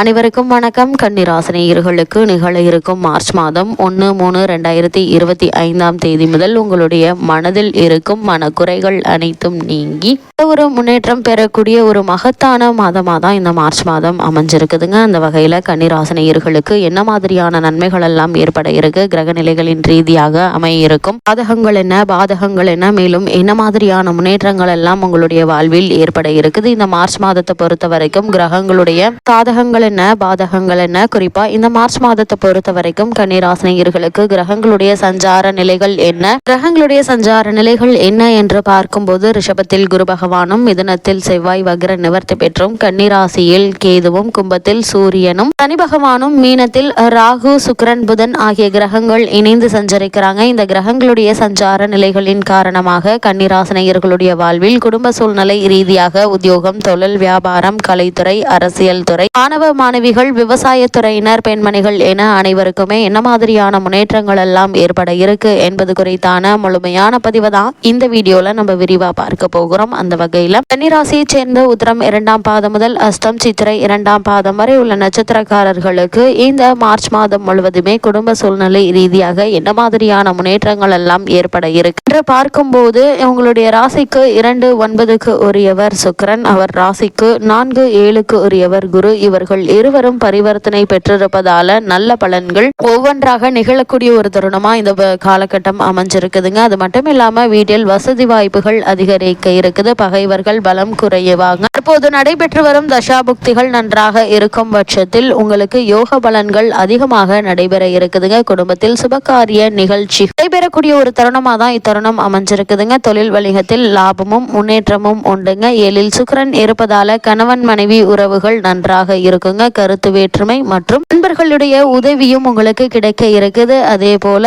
அனைவருக்கும் வணக்கம். கன்னிராசினியர்களுக்கு நிகழ இருக்கும் மார்ச் மாதம் ஒன்று மூணு ரெண்டாயிரத்தி இருபத்தி ஐந்தாம் தேதி முதல் உங்களுடைய மனதில் இருக்கும் மனக்குறைகள் அனைத்தும் நீங்கி ஒரு முன்னேற்றம் பெறக்கூடிய ஒரு மகத்தான மாதமாக தான் இந்த மார்ச் மாதம் அமைஞ்சிருக்குதுங்க. அந்த வகையில் கன்னிராசினியர்களுக்கு என்ன மாதிரியான நன்மைகள் எல்லாம் ஏற்பட இருக்கு? கிரக நிலைகளின் ரீதியாக அமைய இருக்கும் பாதகங்கள் என்ன? பாதகங்கள் என்ன? மேலும் என்ன மாதிரியான முன்னேற்றங்கள் எல்லாம் உங்களுடைய வாழ்வில் ஏற்பட இருக்குது? இந்த மார்ச் மாதத்தை பொறுத்த வரைக்கும் கிரகங்களுடைய சாதகங்கள் என்ன பாதகங்கள் என்ன? குறிப்பா இந்த மார்ச் மாதத்தை பொறுத்த வரைக்கும் கன்னிராசினியர்களுக்கு கிரகங்களுடைய சஞ்சார நிலைகள் என்ன? கிரகங்களுடைய சஞ்சார நிலைகள் என்ன என்று பார்க்கும்போது ரிஷபத்தில் குரு பகவானும் மிதனத்தில் செவ்வாய் வக்ர நிவர்த்தி பெற்றும் கன்னிராசியில் கேதுவும் கும்பத்தில் சூரியனும் சனி பகவானும் மீனத்தில் ராகு சுக்கிரன் புதன் ஆகிய கிரகங்கள் இணைந்து சஞ்சரிக்கிறாங்க. இந்த கிரகங்களுடைய சஞ்சார நிலைகளின் காரணமாக கன்னிராசினியர்களுடைய வாழ்வில் குடும்ப சூழ்நிலை ரீதியாக உத்தியோகம் தொழில் வியாபாரம் கலைத்துறை அரசியல் துறை மாணவ மாணவிகள் விவசாயத்துறையினர் பெண்மணிகள் என அனைவருக்குமே என்ன மாதிரியான முன்னேற்றங்கள் எல்லாம் ஏற்பட இருக்கு என்பது குறித்தான முழுமையான பதிவு தான் இந்த வீடியோல நம்ம விரிவா பார்க்க போகிறோம். அந்த வகையில கன்னிராசியை சேர்ந்த உத்தரம் இரண்டாம் பாதம் முதல் அஸ்தம் சித்திரை இரண்டாம் பாதம் வரை உள்ள நட்சத்திரக்காரர்களுக்கு இந்த மார்ச் மாதம் முழுவதுமே குடும்ப சூழ்நிலை ரீதியாக என்ன மாதிரியான முன்னேற்றங்கள் எல்லாம் ஏற்பட இருக்கு என்று பார்க்கும்போது உங்களுடைய ராசிக்கு இரண்டு ஒன்பதுக்கு உரியவர் சுக்கரன் அவர் ராசிக்கு நான்கு ஏழுக்கு உரியவர் குரு. இவர்கள் இருவரும் பரிவர்த்தனை பெற்றிருப்பதால நல்ல பலன்கள் ஒவ்வொன்றாக நிகழக்கூடிய ஒரு தருணமா இந்த காலகட்டம் அமைஞ்சிருக்குதுங்க. அது மட்டும் இல்லாம வீட்டில் வசதி வாய்ப்புகள் அதிகரிக்க இருக்குது. பகைவர்கள் பலம் குறையவாங்க. தற்போது நடைபெற்று வரும் தசாபுக்திகள் நன்றாக இருக்கும் பட்சத்தில் உங்களுக்கு யோக பலன்கள் அதிகமாக நடைபெற இருக்குதுங்க. குடும்பத்தில் சுபகாரிய நிகழ்ச்சி நடைபெறக்கூடிய ஒரு தருணமா தான் இத்தருணம் அமைஞ்சிருக்குதுங்க. தொழில் வணிகத்தில் லாபமும் முன்னேற்றமும் உண்டுங்க. ஏழில் சுக்கரன் இருப்பதால கணவன் மனைவி உறவுகள் நன்றாக இருக்கும் சொல்லுங்க கருத்து வேற்றுமை மற்றும் நண்பர்களுடைய உதவியும் உங்களுக்கு கிடைக்க இருக்குது. அதே போல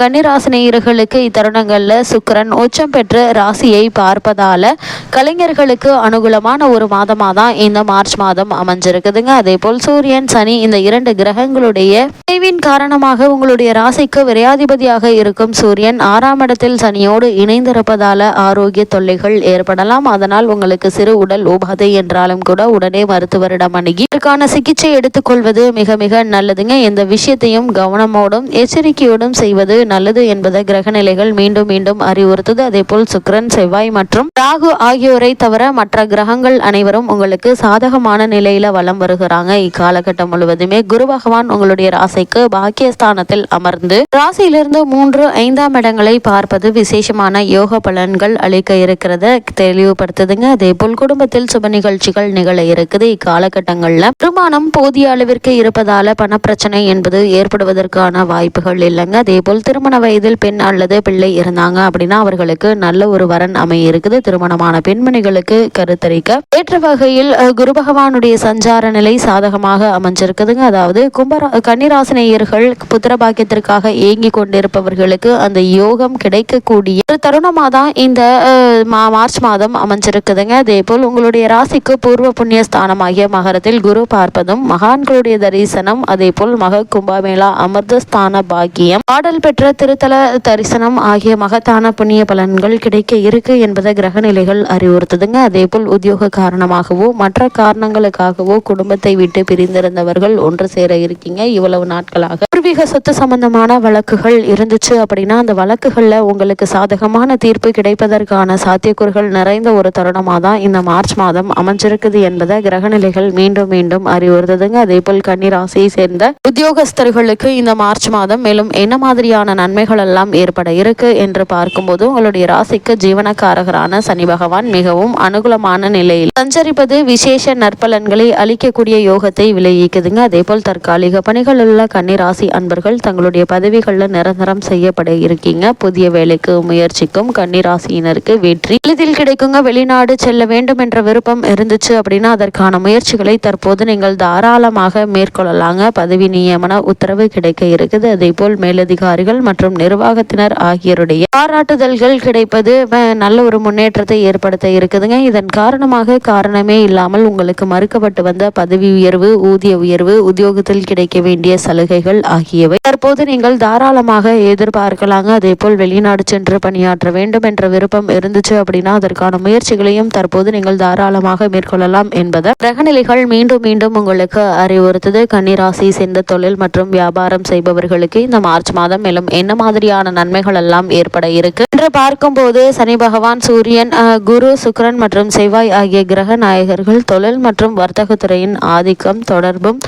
கன்னிராசினியர்களுக்கு இத்தருணங்கள்ல சுக்கரன் உச்சம் பெற்ற ராசியை பார்ப்பதால கலைஞர்களுக்கு அனுகூலமான ஒரு மாதமா தான் இந்த மார்ச் மாதம் அமைஞ்சிருக்குதுங்க. அதே போல் சூரியன் சனி இந்த இரண்டு கிரகங்களுடைய நினைவின் காரணமாக உங்களுடைய ராசிக்கு விரையாதிபதியாக இருக்கும் சூரியன் ஆறாம் இடத்தில் சனியோடு இணைந்திருப்பதால ஆரோக்கிய தொல்லைகள் ஏற்படலாம். அதனால் உங்களுக்கு சிறு உடல் உபாதை என்றாலும் கூட உடனே மருத்துவரிடம் அணுகி இதற்கான சிகிச்சை எடுத்துக்கொள்வது மிக மிக நல்லதுங்க. இந்த விஷயத்தையும் கவனமோடும் எச்சரிக்கையோடும் செய்வது நல்லது என்பதை கிரகநிலைகள் மீண்டும் மீண்டும் அறிவுறுத்தது. அதே போல் சுக்கரன் செவ்வாய் மற்றும் ராகு ஆகியோரை தவிர மற்ற கிரகங்கள் அனைவரும் உங்களுக்கு சாதகமான நிலையில வலம் வருகிறாங்க. இக்காலகட்டம் முழுவதுமே குரு பகவான் உங்களுடைய ராசிக்கு பாக்கியஸ்தானத்தில் அமர்ந்து ராசியிலிருந்து மூன்று ஐந்தாம் இடங்களை பார்ப்பது விசேஷமான யோக பலன்கள் அளிக்க இருக்கிறத தெளிவுபடுத்துதுங்க. அதே போல் குடும்பத்தில் சுப நிகழ்ச்சிகள் நிகழ இருக்குது. இக்காலகட்டங்கள்ல வருமானம் போதிய அளவிற்கு இருப்பதால் பணப்பிரச்சனை என்பது ஏற்படுவதற்கான வாய்ப்புகள் இல்லைங்க. அதே போல் திருமண வயதில் பெண் அல்லது பிள்ளை இருந்தாங்க அப்படின்னா அவர்களுக்கு நல்ல ஒரு வரன் அமைய இருக்குது திருமணமான பெண்மணிகளுக்கு கருத்தரிக்க. ஏற்ற வகையில் குரு பகவானுடைய சஞ்சார நிலை சாதகமாக அமைஞ்சிருக்குதுங்க. அதாவது கும்பரா கன்னிராசினியர்கள் புத்திரபாக்கியத்திற்காக ஏங்கி கொண்டிருப்பவர்களுக்கு அந்த யோகம் கிடைக்கக்கூடிய ஒரு தருணமாக தான் இந்த மார்ச் மாதம் அமைஞ்சிருக்குதுங்க. அதே போல் உங்களுடைய ராசிக்கு பூர்வ புண்ணிய ஸ்தானமாகிய மகரத்தில் குரு பார்ப்பதும் மகான்களுடைய தரிசனம். அதே போல் மக கும்பமேளா அமிர்தஸ்தான பாக்கியம் பாடல் பெற்ற திருத்தல தரிசனம் ஆகிய மகத்தான புண்ணிய பலன்கள் கிடைக்க இருக்கு என்பதை கிரக நிலைகள் அறிவுறுத்துதுங்க. அதே போல் உத்தியோக காரணமாகவோ மற்ற காரணங்களுக்காகவோ குடும்பத்தை விட்டு பிரிந்திருந்தவர்கள் ஒன்று சேர இருக்கீங்க. இவ்வளவு நாட்களாக பூர்வீக சொத்து சம்பந்தமான வழக்குகள் இருந்துச்சு அப்படின்னா அந்த வழக்குகள்ல உங்களுக்கு சாதகமான தீர்ப்பு கிடைப்பதற்கான சாத்தியக்கூறுகள் நிறைந்த ஒரு தருணமாக தான் இந்த மார்ச் மாதம் அமைஞ்சிருக்குது என்பதை கிரகநிலைகள் மீண்டும் மீண்டும் அறிவுறுத்துதுங்க. அதே போல் கன்னிராசியை சேர்ந்த உத்தியோகஸ்தர்களுக்கு இந்த மார்ச் மாதம் மேலும் என்ன மாதிரியான நன்மைகள் எல்லாம் ஏற்பட இருக்கு என்று பார்க்கும்போது உங்களுடைய ராசிக்கு ஜீவனக்காரகரான சனி பகவான் மிகவும் அனுகூலமான நிலையில் சஞ்சரிப்பது விசேஷ நற்பலன்களை அளிக்கக்கூடிய யோகத்தை விளைவிக்குதுங்க அதே போல் தற்காலிக பணிகள் உள்ள கன்னிராசி அன்பர்கள் தங்களுடைய பதவிகளில் நிரந்தரம் செய்யப்பட இருக்கீங்க. புதிய வேலைக்கு முயற்சிக்கும் கன்னிராசியினருக்கு வெற்றி எளிதில் கிடைக்குங்க. வெளிநாடு செல்ல வேண்டும் என்ற விருப்பம் இருந்துச்சு அப்படின்னா அதற்கான முயற்சிகளை தற்போது நீங்கள் தாராளமாக மேற்கொள்ளலாங்க. பதவி நியமன உத்தரவு கிடைக்க இருக்குது. அதே போல் மேலதிகாரிகள் மற்றும் நிர்வாகத்தினர் ஆகியோருடைய பாராட்டுதல்கள் கிடைப்பது நல்ல ஒரு முன்னேற்றத்தை ஏற்படுத்த இருக்குதுங்க. இதன் காரணமாக காரணமே இல்லாமல் உங்களுக்கு மறுக்கப்பட்டு வந்த பதவி உயர்வு ஊதிய உயர்வு உத்தியோகத்தில் கிடைக்க வேண்டிய சலுகைகள் ஆகியவை தற்போது நீங்கள் தாராளமாக எதிர்பார்க்கலாங்க. அதே போல் வெளிநாடு சென்று பணியாற்ற வேண்டும் என்ற விருப்பம் இருந்துச்சு அப்படின்னா அதற்கான முயற்சிகளையும் தற்போது நீங்கள் தாராளமாக மேற்கொள்ளலாம் என்பதை கிரகநிலைகள் மீண்டும் மீண்டும் உங்களுக்கு அறிவுறுத்தது கன்னிராசி சேர்ந்த தொழில் மற்றும் வியாபாரம் செய்பவர்களுக்கு இந்த மார்ச் மாதம் மேலும் என்ன மாதிரியான நன்மைகள் எல்லாம் ஏற்பட இருக்கு? என்று பார்க்கும்போது சனி பகவான் சூரியன் குரு சுக்ரன் மற்றும் செவ்வாய் ஆகிய கிரக நாயகர்கள் தொழில் மற்றும் வர்த்தகத்துறையின் ஆதிக்கம் தொடர்பும்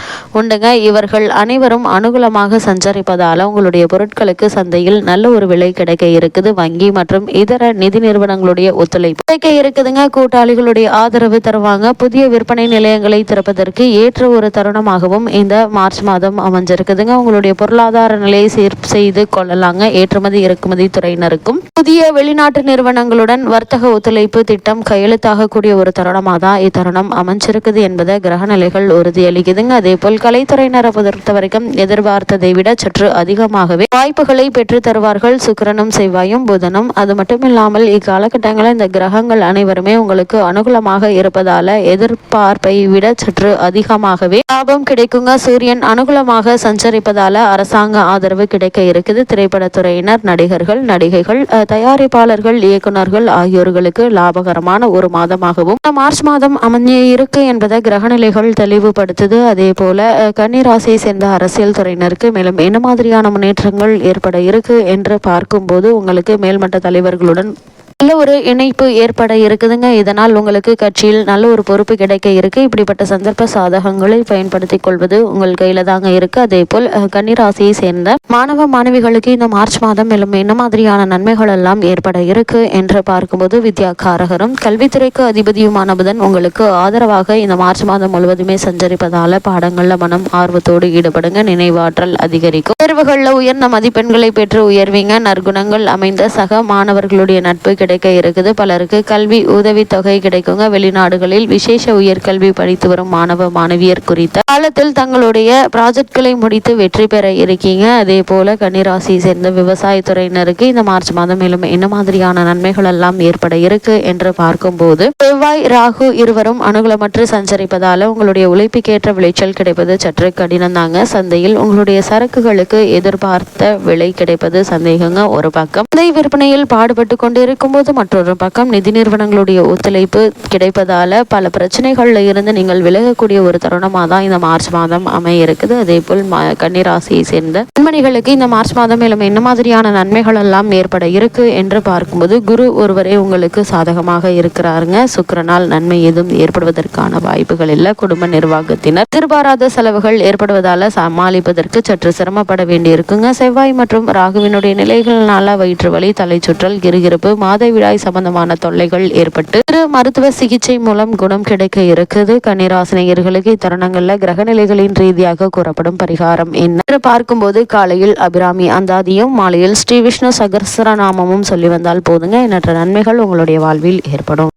உண்டுங்க. இவர்கள் அனைவரும் அனுகூலமாக சஞ்சரிப்பதால உங்களுடைய பொருட்களுக்கு சந்தையில் நல்ல ஒரு விலை கிடைக்க இருக்குது. வங்கி மற்றும் இதர நிதி நிறுவனங்களுடைய ஒத்துழைப்பு கிடைக்க இருக்குதுங்க. கூட்டாளிகளுடைய ஆதரவு தருவாங்க. புதிய விற்பனை நிலையங்களை திறப்பதற்கு ஏற்ற ஒரு தருணமாகவும் இந்த மார்ச் மாதம் அமைஞ்சிருக்குதுங்க. உங்களுடைய பொருளாதார நிலையை சீர் செய்து கொள்ளலாங்க. ஏற்றுமதி இறக்குமதி துறையினருக்கும். புதிய வெளிநாட்டு நிறுவனங்களுடன் வர்த்தக ஒத்துழைப்பு திட்டம் கையெழுத்தாகக்கூடிய ஒரு தருணமாக தான் இத்தருணம் அமைஞ்சிருக்குது என்பதை கிரகநிலைகள் உறுதியளிக்குதுங்க. அதே போல் கலைத்துறையினரை பொறுத்த வரைக்கும் எதிர்பார்த்ததை விட சற்று அதிகமாகவே வாய்ப்புகளை பெற்று தருவார்கள். சுக்கிரனும் செவ்வாயும் புதனும். அது மட்டும் இல்லாமல் இக்காலகட்டங்களில் இந்த கிரகங்கள் அனைவருமே உங்களுக்கு அனுகூலமாக இருப்பதால எதிர்பார்ப்பை விட சற்று அதிகமாகவே லாபம் கிடைக்குங்க. சூரியன் அனுகூலமாக சஞ்சரிப்பதால அரசாங்க ஆதரவு கிடைக்க இருக்குது. திரைப்படத்துறையினர் நடிகர்கள் நடிகைகள் தயாரிப்பாளர்கள் இயக்குனர்கள் ஆகியோர்களுக்கு லாபகரமான ஒரு மாதமாகவும் மார்ச் மாதம் அமைஞ்ச இருக்கு என்பதை கிரகநிலைகள் தெளிவுபடுத்துது. அதே போல கன்னிராசியை சேர்ந்த அரசியல் துறையினருக்கு மேலும் என்ன மாதிரியான முன்னேற்றங்கள் ஏற்பட இருக்கு என்று பார்க்கும்போது உங்களுக்கு மேல்மட்ட தலைவர்களுடன் நல்ல ஒரு இணைப்பு ஏற்பட இருக்குதுங்க. இதனால் உங்களுக்கு கட்சியில் நல்ல ஒரு பொறுப்பு கிடைக்க இருக்கு. இப்படிப்பட்ட சந்தர்ப்ப சாதகங்களை பயன்படுத்திக் கொள்வது உங்கள் கையில தாங்க இருக்கு. அதே போல் கன்னிராசியை சேர்ந்த மாணவ மாணவிகளுக்கு இந்த மார்ச் மாதம் மேலும் என்ன மாதிரியான நன்மைகள் எல்லாம் ஏற்பட இருக்கு என்று பார்க்கும்போது வித்யா காரகரும் கல்வித்துறைக்கு அதிபதியுமான புதன் உங்களுக்கு ஆதரவாக இந்த மார்ச் மாதம் முழுவதுமே சஞ்சரிப்பதால பாடங்கள்ல மனம் ஆர்வத்தோடு ஈடுபடுங்க. நினைவாற்றல் அதிகரிக்கும். தேர்வுகளில் உயர்ந்த மதிப்பெண்களை பெற்று உயர்வீங்க. நற்குணங்கள் அமைந்த சக மாணவர்களுடைய நட்பு கிடைக்க இருக்குது. பலருக்கு கல்வி உதவித்தொகை கிடைக்குங்க. வெளிநாடுகளில் விசேஷ உயர்கல்வி படித்து வரும் மாணவ மாணவியர் குறித்த காலத்தில் தங்களுடைய ப்ராஜெக்ட்களை முடித்து வெற்றி பெற இருக்கீங்க. அதே போல கன்னிராசியை சேர்ந்த விவசாயத்துறையினருக்கு இந்த மார்ச் மாதம் மேலும் என்ன மாதிரியான நன்மைகள் எல்லாம் ஏற்பட இருக்கு என்று பார்க்கும்போது செவ்வாய் ராகு இருவரும் அனுகூலமற்று சஞ்சரிப்பதால உங்களுடைய உழைப்புக்கேற்ற விளைச்சல் கிடைப்பது சற்று கடினம் தாங்க. சந்தையில் உங்களுடைய சரக்குகளுக்கு எதிர்பார்த்த விலை கிடைப்பது சந்தேகங்க. ஒரு பக்கம் விற்பனையில் பாடுபட்டு கொண்டிருக்கும் இருக்கும்போது மற்றொரு பக்கம் நிதி நிறுவனங்களுடைய ஒத்துழைப்பு கிடைப்பதால பல பிரச்சனைகள்ல இருந்து நீங்கள் விலகக்கூடிய ஒரு தருணமாக தான் இந்த மார்ச் மாதம் அமைய இருக்குது அதே போல் கன்னிராசியை சேர்ந்த பெண்மணிகளுக்கு இந்த மார்ச் மாதம் மேலும் என்ன மாதிரியான நன்மைகள் எல்லாம் ஏற்பட இருக்கு என்று பார்க்கும்போது குரு ஒருவரே உங்களுக்கு சாதகமாக இருக்கிறாருங்க. சுக்கரனால் நன்மை எதுவும் ஏற்படுவதற்கான வாய்ப்புகள் இல்லை. குடும்ப நிர்வாகத்தினர் எதிர்பாராத செலவுகள் ஏற்படுவதால சமாளிப்பதற்கு சற்று சிரமப்பட வேண்டியிருக்குங்க. செவ்வாய் மற்றும் ராகுவினுடைய நிலைகள்னால வயிற்று வலி தலை சுற்றல் கிருகிருப்பு விழாய் சம்பந்தமான தொல்லைகள் ஏற்பட்டு மருத்துவ சிகிச்சை மூலம் குணம் கிடைக்க இருக்குது. கன்னிராசினியர்களுக்கு இத்தருணங்கள்ல கிரகநிலைகளின் ரீதியாக கூறப்படும் பரிகாரம் என்ன? என்று பார்க்கும்போது காலையில் அபிராமி அந்தாதியும் மாலையில் ஸ்ரீ விஷ்ணு சகசரநாமமும் சொல்லி வந்தால் போதுங்க. எண்ணற்ற நன்மைகள் உங்களுடைய வாழ்வில் ஏற்படும்.